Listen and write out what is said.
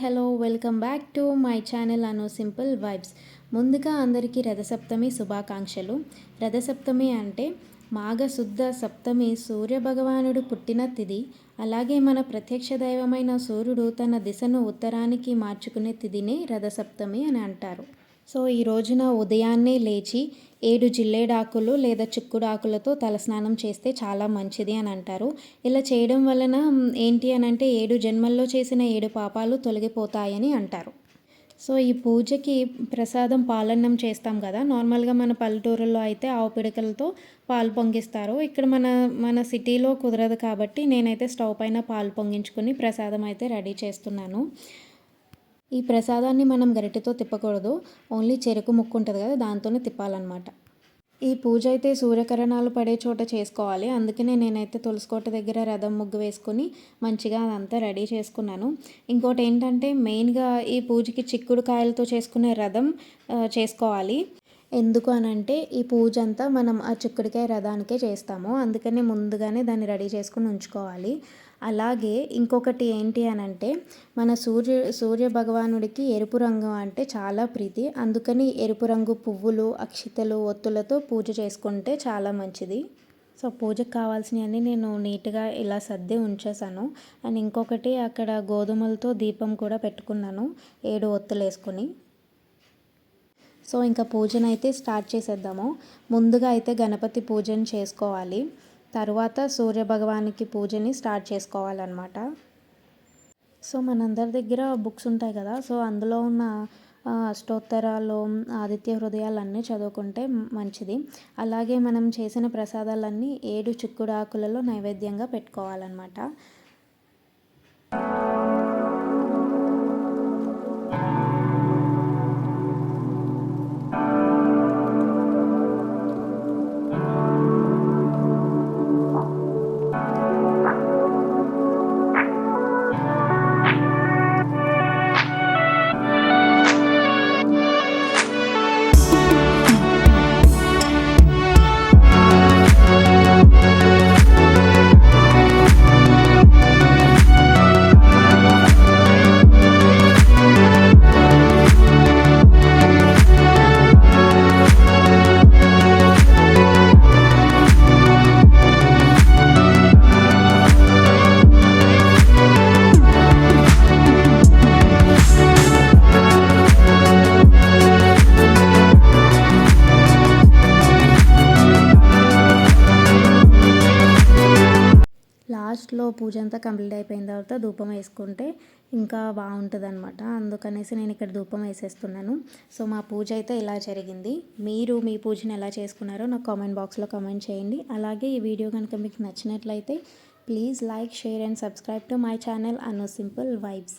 Hello welcome back to my channel Anu simple vibes. ముందుగా అందరికీ రథసప్తమి శుభాకాంక్షలు. రథసప్తమి అంటే మాఘశుద్ధ సప్తమి సూర్య భగవానుడు పుట్టిన తిథి అలాగే మన ప్రత్యక్ష దైవమైన సూర్యుడు తన దిశను ఉత్తరానికి మార్చుకునే తిథినే రథసప్తమి అని అంటారు. సో ఈ రోజున ఉదయాన్నే లేచి ఏడు జిల్లేడాకులు లేదా చిక్కుడాకులతో తలస్నానం చేస్తే చాలా మంచిది అని అంటారు. ఇలా చేయడం వలన ఏంటి అని అంటే ఏడు జన్మల్లో చేసిన ఏడు పాపాలు తొలగిపోతాయని అంటారు. సో ఈ పూజకి ప్రసాదం పాలన్నం చేస్తాం కదా. నార్మల్గా మన పల్లెటూరుల్లో అయితే ఆవు పిడకలతో పాలు పొంగిస్తారు. ఇక్కడ మన మన సిటీలో కుదరదు కాబట్టి నేనైతే స్టవ్ పైన పాలు పొంగించుకొని ప్రసాదం అయితే రెడీ చేస్తున్నాను. ఈ ప్రసాదాన్ని మనం గరిటెతో తిప్పకూడదు. ఓన్లీ చెరుకు ముక్కు ఉంటుంది కదా దాంతోనే తిప్పాలన్నమాట. ఈ పూజ అయితే సూర్యకిరణాలు పడే చోట చేసుకోవాలి. అందుకనే నేనైతే తులసికోట దగ్గర రథం ముగ్గు వేసుకుని మంచిగా అదంతా రెడీ చేసుకున్నాను. ఇంకోటి ఏంటంటే మెయిన్గా ఈ పూజకి చిక్కుడు కాయలతో చేసుకునే రథం చేసుకోవాలి. ఎందుకు అనంటే ఈ పూజ అంతా మనం ఆ చిక్కుడికాయ రథానికే చేస్తాము. అందుకనే ముందుగానే దాన్ని రెడీ చేసుకుని ఉంచుకోవాలి. అలాగే ఇంకొకటి ఏంటి అని అంటే మన సూర్య సూర్య భగవానుడికి ఎరుపు రంగు అంటే చాలా ప్రీతి. అందుకని ఎరుపు రంగు పువ్వులు అక్షితలు ఒత్తులతో పూజ చేసుకుంటే చాలా మంచిది. సో పూజకు కావాల్సినవన్నీ నేను నీట్గా ఇలా సర్ది ఉంచేసాను అండ్ ఇంకొకటి అక్కడ గోధుమలతో దీపం కూడా పెట్టుకున్నాను ఏడు ఒత్తులు వేసుకొని సో ఇంకా పూజను అయితే స్టార్ట్ చేసేద్దాము. ముందుగా అయితే గణపతి పూజను చేసుకోవాలి. తర్వాత సూర్య భగవానికి పూజని స్టార్ట్ చేసుకోవాలన్నమాట. సో మనందరి దగ్గర బుక్స్ ఉంటాయి కదా సో అందులో ఉన్న అష్టోత్తరాలు ఆదిత్య హృదయాలన్నీ చదువుకుంటే మంచిది. అలాగే మనం చేసిన ప్రసాదాలన్నీ ఏడు చిక్కుడు ఆకులలో నైవేద్యంగా పెట్టుకోవాలన్నమాట. లాస్ట్లో పూజ అంతా కంప్లీట్ అయిపోయిన తర్వాత ధూపం వేసుకుంటే ఇంకా బాగుంటుంది అనమాట అందుకనేసి నేను ఇక్కడ ధూపం వేసేస్తున్నాను. సో మా పూజ అయితే ఇలా జరిగింది. మీరు మీ పూజను ఎలా చేసుకున్నారో నాకు కామెంట్ బాక్స్లో కామెంట్ చేయండి. అలాగే ఈ వీడియో కనుక మీకు నచ్చినట్లయితే please like share and subscribe to my channel Anu simple vibes.